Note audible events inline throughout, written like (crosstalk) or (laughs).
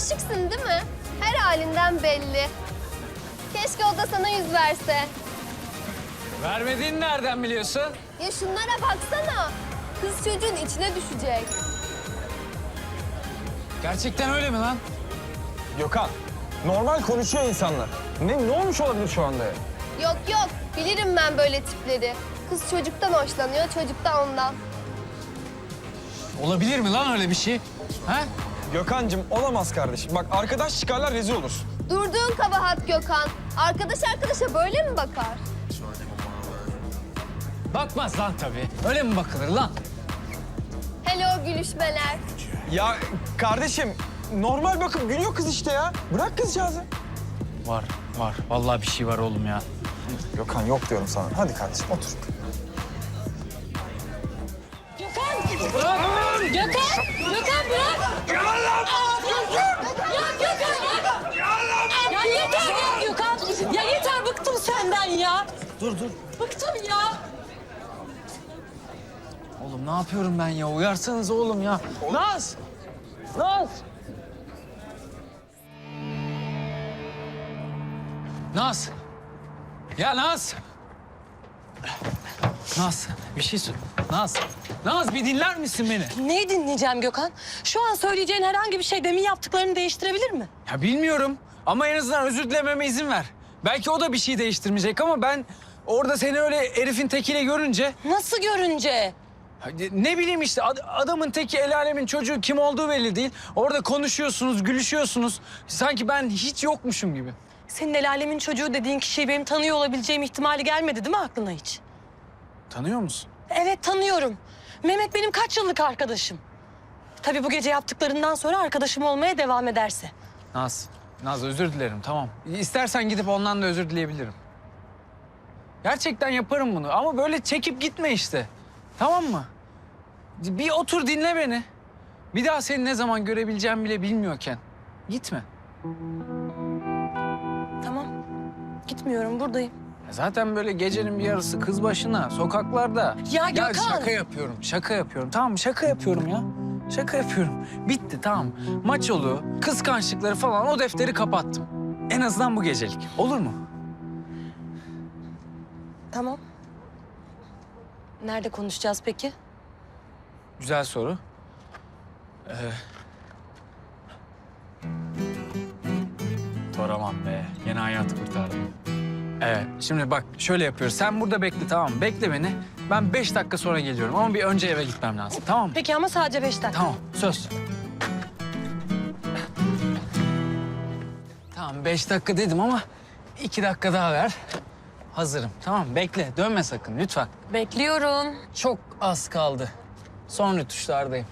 aşıksın değil mi? Her halinden belli. Keşke o da sana yüz verse. Vermediğini nereden biliyorsun? Ya şunlara baksana. Kız çocuğun içine düşecek. Gerçekten öyle mi lan? Gökhan, normal konuşuyor insanlar. Ne, ne olmuş olabilir şu anda ya? Yok yok, bilirim ben böyle tipleri. Kız çocuktan hoşlanıyor, çocuk da ondan. Olabilir mi lan öyle bir şey? Ha? Gökhan'cığım olamaz kardeşim. Bak arkadaş çıkarlar rezil olur. Durduğun kabahat Gökhan. Arkadaş arkadaşa böyle mi bakar? Bakmaz lan tabii. Öyle mi bakılır lan? Hele o gülüşmeler. Ya kardeşim normal bakıp gülüyor kız işte ya. Bırak kızcağızı. Var, var. Vallahi bir şey var oğlum ya. Gökhan yok diyorum sana. Hadi kardeşim otur. Gökhan! Gökhan! Gökhan bırak! Ya Gökhan! Ya yeter ya Gökhan! Ya yeter bıktım senden ya! Dur dur. Bıktım ya! Oğlum ne yapıyorum ben ya? Uyarsanız oğlum ya. Naz! Naz! Naz! Ya Naz! Naz, bir şey söyle. Naz, Naz bir dinler misin beni? Neyi dinleyeceğim Gökhan? Şu an söyleyeceğin herhangi bir şey demin yaptıklarını değiştirebilir mi? Ya bilmiyorum ama en azından özür dilememe izin ver. Belki o da bir şey değiştirmeyecek ama ben orada seni öyle herifin tekiyle görünce... Nasıl görünce? Ne bileyim işte ad- adamın teki el alemin çocuğu kim olduğu belli değil. Orada konuşuyorsunuz, gülüşüyorsunuz. Sanki ben hiç yokmuşum gibi. Senin el alemin çocuğu dediğin kişiyi benim tanıyor olabileceğim ihtimali gelmedi değil mi aklına hiç? Tanıyor musun? Evet tanıyorum. Mehmet benim kaç yıllık arkadaşım. Tabii bu gece yaptıklarından sonra arkadaşım olmaya devam ederse. Naz, Naz özür dilerim tamam. İstersen gidip ondan da özür dileyebilirim. Gerçekten yaparım bunu ama böyle çekip gitme işte. Tamam mı? Bir otur dinle beni. Bir daha seni ne zaman görebileceğimi bile bilmiyorken. Gitme. Tamam. Gitmiyorum buradayım. Ya Zaten böyle gecenin bir yarısı kız başına, sokaklarda. Ya Gökhan! şaka yapıyorum, şaka yapıyorum. Tamam mı? Şaka yapıyorum ya. Şaka yapıyorum. Bitti tamam. Maç olu, kıskançlıkları falan o defteri kapattım. En azından bu gecelik. Olur mu? Tamam. Nerede konuşacağız peki? Güzel soru. Ee... Toraman be. Yeni hayat kurtardım. Evet, şimdi bak şöyle yapıyoruz. Sen burada bekle tamam mı? Bekle beni. Ben beş dakika sonra geliyorum ama bir önce eve gitmem lazım. Tamam mı? Peki ama sadece beş dakika. Tamam, söz. Tamam, beş dakika dedim ama iki dakika daha ver. Hazırım. Tamam, bekle. Dönme sakın lütfen. Bekliyorum. Çok az kaldı. Son rütuşlardayım.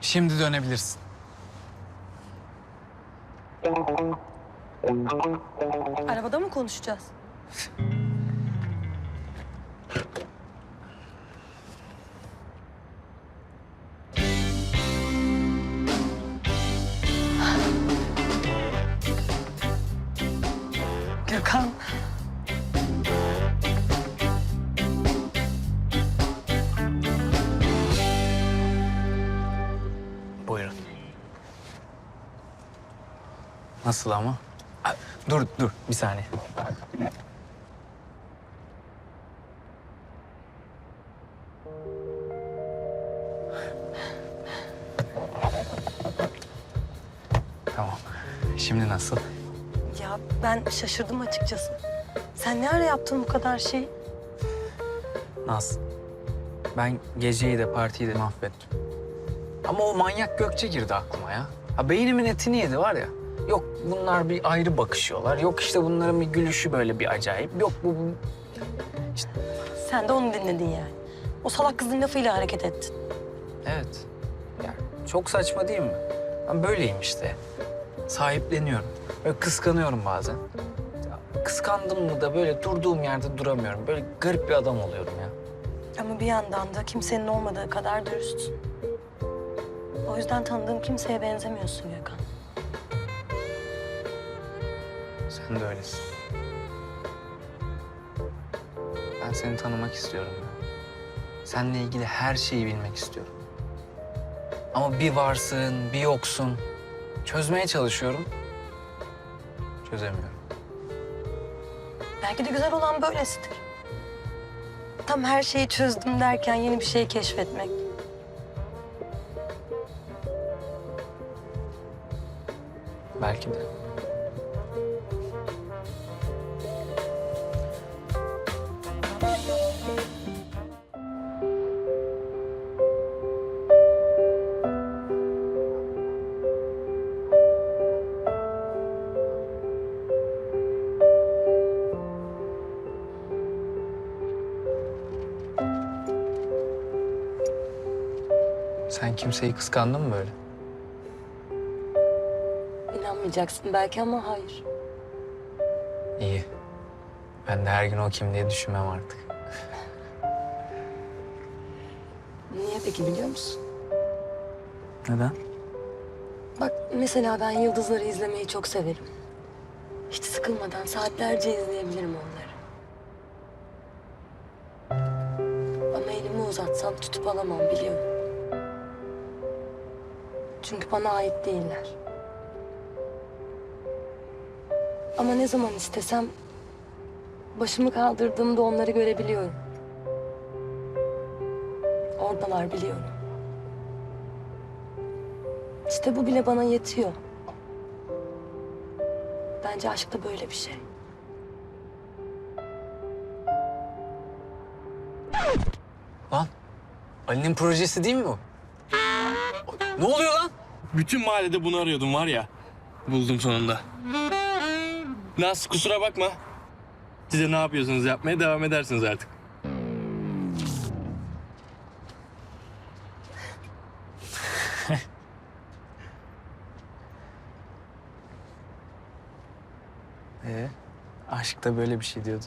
Şimdi dönebilirsin. Arabada mı konuşacağız? (laughs) Nasıl ama? Dur, dur. Bir saniye. Tamam. Şimdi nasıl? Ya ben şaşırdım açıkçası. Sen ne ara yaptın bu kadar şeyi? Naz. Ben geceyi de partiyi de mahvettim. Ama o manyak Gökçe girdi aklıma ya. Ha beynimin etini yedi var ya. Yok bunlar bir ayrı bakışıyorlar. Yok işte bunların bir gülüşü böyle bir acayip. Yok bu, bu... Sen de onu dinledin yani. O salak kızın lafıyla hareket ettin. Evet. Yani çok saçma değil mi? Ben böyleyim işte. Sahipleniyorum. Böyle kıskanıyorum bazen. Ya, kıskandım mı da böyle durduğum yerde duramıyorum. Böyle garip bir adam oluyorum ya. Ama bir yandan da kimsenin olmadığı kadar dürüstsün. O yüzden tanıdığım kimseye benzemiyorsun Gökhan. De öylesin. Ben seni tanımak istiyorum. Seninle ilgili her şeyi bilmek istiyorum. Ama bir varsın, bir yoksun. Çözmeye çalışıyorum. Çözemiyorum. Belki de güzel olan böylesidir. Tam her şeyi çözdüm derken yeni bir şey keşfetmek. Belki de. Kimseyi kıskandın mı böyle? İnanmayacaksın belki ama hayır. İyi. Ben de her gün o kim diye düşünmem artık. Niye peki biliyor musun? Neden? Bak mesela ben yıldızları izlemeyi çok severim. Hiç sıkılmadan saatlerce izleyebilirim onları. Ama elimi uzatsam tutup alamam biliyorum. Çünkü bana ait değiller. Ama ne zaman istesem başımı kaldırdığımda onları görebiliyorum. Oradalar biliyorum. İşte bu bile bana yetiyor. Bence aşk da böyle bir şey. Lan Ali'nin projesi değil mi bu? Ne oluyor lan? Bütün mahallede bunu arıyordum var ya. Buldum sonunda. Naz kusura bakma. Size ne yapıyorsunuz yapmaya devam edersiniz artık. (laughs) Ee, aşk da böyle bir şey diyordun.